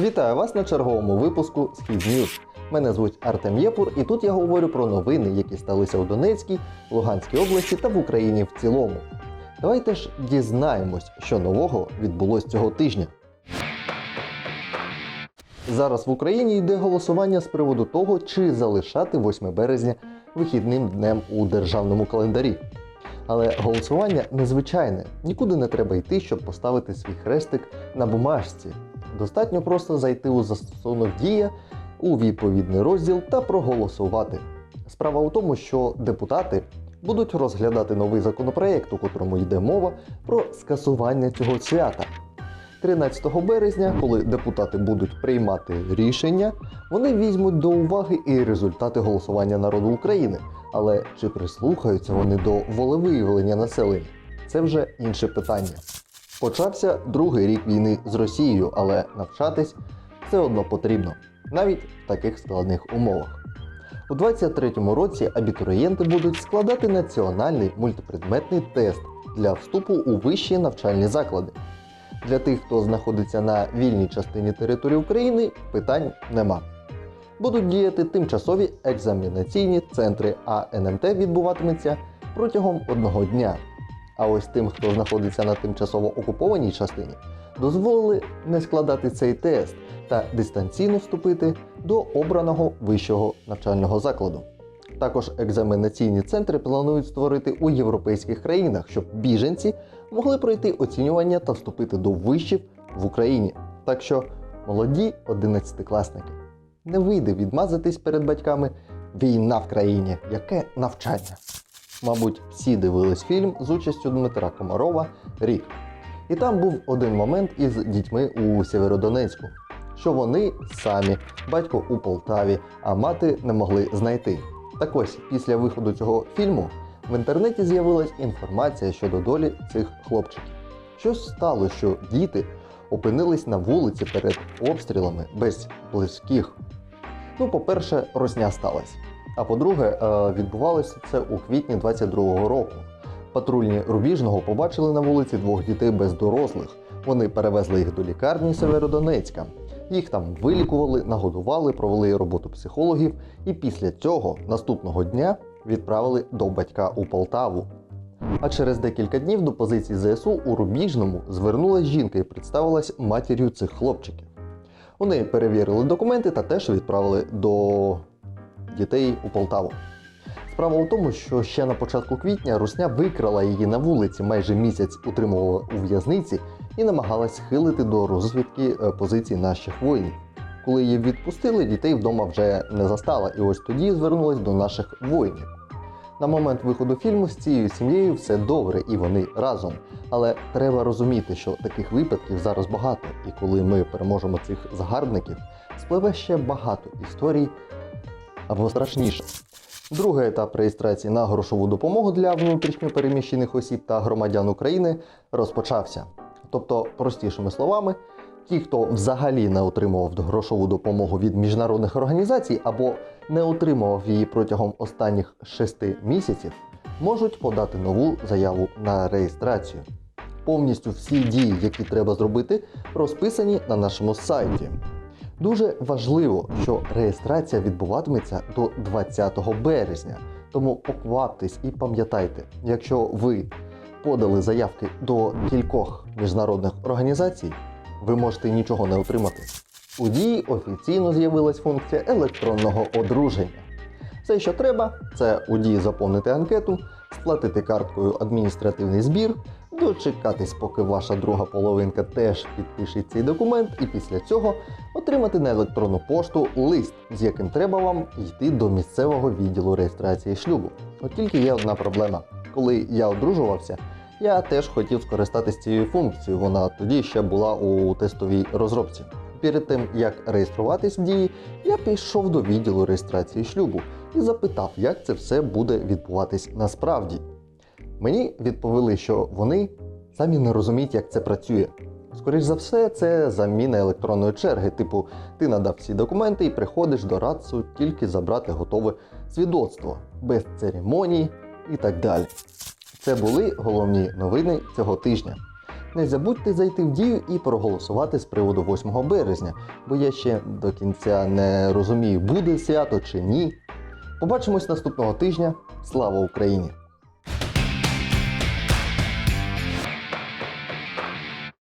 Вітаю вас на черговому випуску Схід Ньюз. Мене звуть Артем Єпур, і тут я говорю про новини, які сталися у Донецькій, Луганській області та в Україні в цілому. Давайте ж дізнаємось, що нового відбулось цього тижня. Зараз в Україні йде голосування з приводу того, чи залишати 8 березня вихідним днем у державному календарі. Але голосування незвичайне. Нікуди не треба йти, щоб поставити свій хрестик на бумажці. Достатньо просто зайти у застосунок Дія у відповідний розділ та проголосувати. Справа у тому, що депутати будуть розглядати новий законопроект, у котрому йде мова про скасування цього свята. 13 березня, коли депутати будуть приймати рішення, вони візьмуть до уваги і результати голосування народу України. Але чи прислухаються вони до волевиявлення населення? Це вже інше питання. Почався другий рік війни з Росією, але навчатись все одно потрібно, навіть в таких складних умовах. У 2023 році абітурієнти будуть складати національний мультипредметний тест для вступу у вищі навчальні заклади. Для тих, хто знаходиться на вільній частині території України, питань нема. Будуть діяти тимчасові екзаменаційні центри, а НМТ відбуватиметься протягом одного дня. А ось тим, хто знаходиться на тимчасово окупованій частині, дозволили не складати цей тест та дистанційно вступити до обраного вищого навчального закладу. Також екзаменаційні центри планують створити у європейських країнах, щоб біженці могли пройти оцінювання та вступити до вишів в Україні. Так що, молоді одинадцятикласники, не вийде відмазатись перед батьками війна в країні, яке навчання. Мабуть, всі дивились фільм з участю Дмитра Комарова Рік. І там був один момент із дітьми у Сєвєродонецьку, що вони самі, батько у Полтаві, а мати не могли знайти. Так ось, після виходу цього фільму в інтернеті з'явилась інформація щодо долі цих хлопчиків. Щось стало, що діти опинились на вулиці перед обстрілами без близьких. Ну, по-перше, росня сталася. А по-друге, е, відбувалося це у квітні 22-го року. Патрульні Рубіжного побачили на вулиці двох дітей без дорослих. Вони перевезли їх до лікарні Северодонецька. Їх там вилікували, нагодували, провели роботу психологів, і після цього наступного дня відправили до батька у Полтаву. А через декілька днів до позиції ЗСУ у Рубіжному звернулася жінка і представилась матір'ю цих хлопчиків. Вони перевірили документи та теж відправили до дітей у Полтаву. Справа у тому, що ще на початку квітня Русня викрала її на вулиці, майже місяць утримувала у в'язниці і намагалась схилити до розвідки е, позицій наших воїнів. Коли її відпустили, дітей вдома вже не застала, і ось тоді звернулась до наших воїнів. На момент виходу фільму з цією сім'єю все добре і вони разом. Але треба розуміти, що таких випадків зараз багато, і коли ми переможемо цих загарбників, спливе ще багато історій або страшніше. Другий етап реєстрації на грошову допомогу для внутрішньопереміщених осіб та громадян України розпочався. Тобто, простішими словами, ті, хто взагалі не отримував грошову допомогу від міжнародних організацій або не отримував її протягом останніх шести місяців, можуть подати нову заяву на реєстрацію. Повністю всі дії, які треба зробити, розписані на нашому сайті. Дуже важливо, що реєстрація відбуватиметься до 20 березня. Тому покваптесь і пам'ятайте, якщо ви подали заявки до кількох міжнародних організацій, ви можете нічого не отримати. У дії офіційно з'явилась функція електронного одруження. Все, що треба, це у дії заповнити анкету, сплатити карткою адміністративний збір, дочекатись, поки ваша друга половинка теж підпише цей документ, і після цього отримати на електронну пошту лист, з яким треба вам йти до місцевого відділу реєстрації шлюбу. От тільки є одна проблема. Коли я одружувався, я теж хотів скористатись цією функцією. Вона тоді ще була у тестовій розробці. Перед тим як реєструватись в дії, я пішов до відділу реєстрації шлюбу і запитав, як це все буде відбуватись насправді. Мені відповіли, що вони самі не розуміють, як це працює. Скоріше за все, це заміна електронної черги. Типу, ти надав всі документи і приходиш до радцу тільки забрати готове свідоцтво, без церемоній і так далі. Це були головні новини цього тижня. Не забудьте зайти в дію і проголосувати з приводу 8 березня, бо я ще до кінця не розумію, буде свято чи ні. Побачимось наступного тижня. Слава Україні!